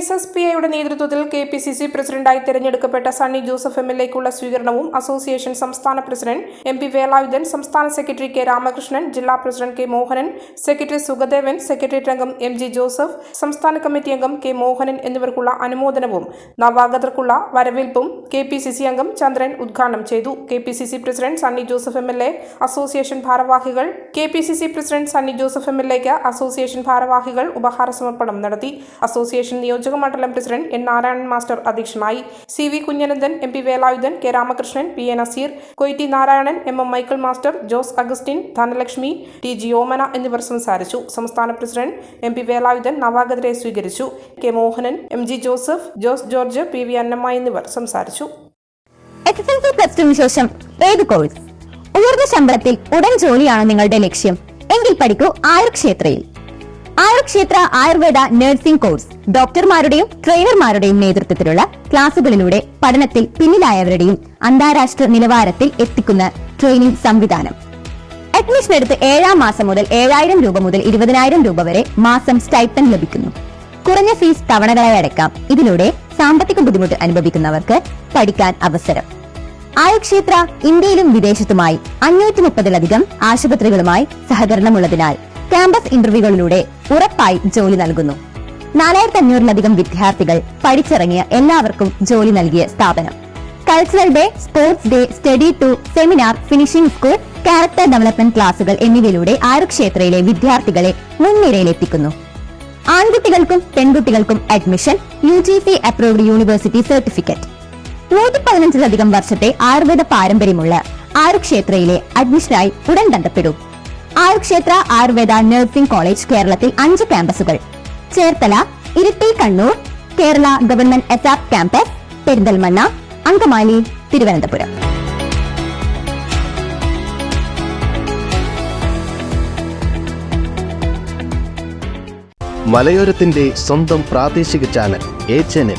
S S P ഐയുടെ നേതൃത്വത്തിൽ K P C C പ്രസിഡന്റായി തെരഞ്ഞെടുക്കപ്പെട്ട സണ്ണി ജോസഫ് എം എൽ എക്കുള്ള സ്വീകരണവും അസോസിയേഷൻ സംസ്ഥാന പ്രസിഡന്റ് എം പി വേലായുധൻ സംസ്ഥാന സെക്രട്ടറി കെ രാമകൃഷ്ണൻ ജില്ലാ president K Mohanan secretary Sugadevan secretariat അംഗം എം ജി ജോസഫ് സംസ്ഥാന കമ്മിറ്റി അംഗം കെ മോഹനൻ എന്നിവർക്കുള്ള അനുമോദനവും നവാഗതർക്കുള്ള വരവേൽപ്പും കെ പി സി സി അംഗം ചന്ദ്രൻ ഉദ്ഘാടനം ചെയ്തു. K P C C president Sunny Joseph M L A association ഭാരവാഹികൾ K P C C president Sunny Joseph M L എക്ക് അസോസിയേഷൻ ഭാരവാഹികൾ ഉപഹാര സമർപ്പണം നടത്തി. അസോസിയേഷൻ നിയോജക മണ്ഡലം പ്രസിഡന്റ് എൻ നാരായണൻ മാസ്റ്റർ അധ്യക്ഷനായി. C V Kunhanandan M P Velayudhan K Ramakrishnan P A Naseer Koyitty Narayanan M M Michael master Jose Augustine Dhanalakshmi T G Omana എന്നിവർ സംസാരിച്ചു. സംസ്ഥാന പ്രസിഡന്റ് എം പി വേലായുധൻ നവാഗതരെ സ്വീകരിച്ചു. K Mohanan M G Joseph Jose George P V Annamma എന്നിവർ സംസാരിച്ചു. ശേഷം ഏത് course? ഉയർന്ന ശമ്പളത്തിൽ ഉടൻ ജോലിയാണ് നിങ്ങളുടെ ലക്ഷ്യം. എങ്കിൽ പഠിക്കൂ ആയുർ ക്ഷേത്രയിൽ ആയുർ ക്ഷേത്ര ആയുർവേദ നഴ്സിംഗ് കോഴ്സ് ഡോക്ടർമാരുടെയും ട്രെയിനർമാരുടെയും നേതൃത്വത്തിലുള്ള ക്ലാസുകളിലൂടെ പഠനത്തിൽ പിന്നിലായവരുടെയും അന്താരാഷ്ട്ര നിലവാരത്തിൽ എത്തിക്കുന്ന ട്രെയിനിംഗ് സംവിധാനം. അഡ്മിഷൻ എടുത്ത് ഏഴാം മാസം മുതൽ ഏഴായിരം രൂപ മുതൽ ഇരുപതിനായിരം രൂപ വരെ മാസം സ്റ്റൈപ്പൻ ലഭിക്കുന്നു. കുറഞ്ഞ ഫീസ് തവണകളായി അടക്കാം. ഇതിലൂടെ സാമ്പത്തിക ബുദ്ധിമുട്ട് അനുഭവിക്കുന്നവർക്ക് പഠിക്കാൻ അവസരം. ആയുക്ഷേത്ര ഇന്ത്യയിലും വിദേശത്തുമായി അഞ്ഞൂറ്റി മുപ്പതിലധികം ആശുപത്രികളുമായി സഹകരണമുള്ളതിനാൽ ക്യാമ്പസ് ഇന്റർവ്യൂകളിലൂടെ ഉറപ്പായി ജോലി നൽകുന്നു. നാലായിരത്തി അഞ്ഞൂറിലധികം വിദ്യാർത്ഥികൾ പഠിച്ചിറങ്ങിയ എല്ലാവർക്കും ജോലി നൽകിയ സ്ഥാപനം. Cultural day sports day study tour seminar finishing school character development ക്ലാസുകൾ എന്നിവയിലൂടെ ആയുർക്ഷേത്രയിലെ വിദ്യാർത്ഥികളെ മുൻനിരയിലെത്തിക്കുന്നു. ആൺകുട്ടികൾക്കും പെൺകുട്ടികൾക്കും admission U G C approved university certificate നൂറ്റി പതിനഞ്ചിലധികം വർഷത്തെ ആയുർവേദ പാരമ്പര്യമുള്ള ആയുർക്ഷേത്രയിലെ അഡ്മിഷനായി ഉടൻ ബന്ധപ്പെടൂ. ആയുർക്ഷേത്ര ആയുർവേദ നഴ്സിംഗ് കോളേജ് കേരളത്തിൽ അഞ്ച് ക്യാമ്പസുകൾ Cherthala Iritty Kannur Kerala government S campus Perinthalmanna Angamaly Thiruvananthapuram. മലയോരത്തിന്റെ സ്വന്തം പ്രാദേശിക ചാനൽ എ ചാനൽ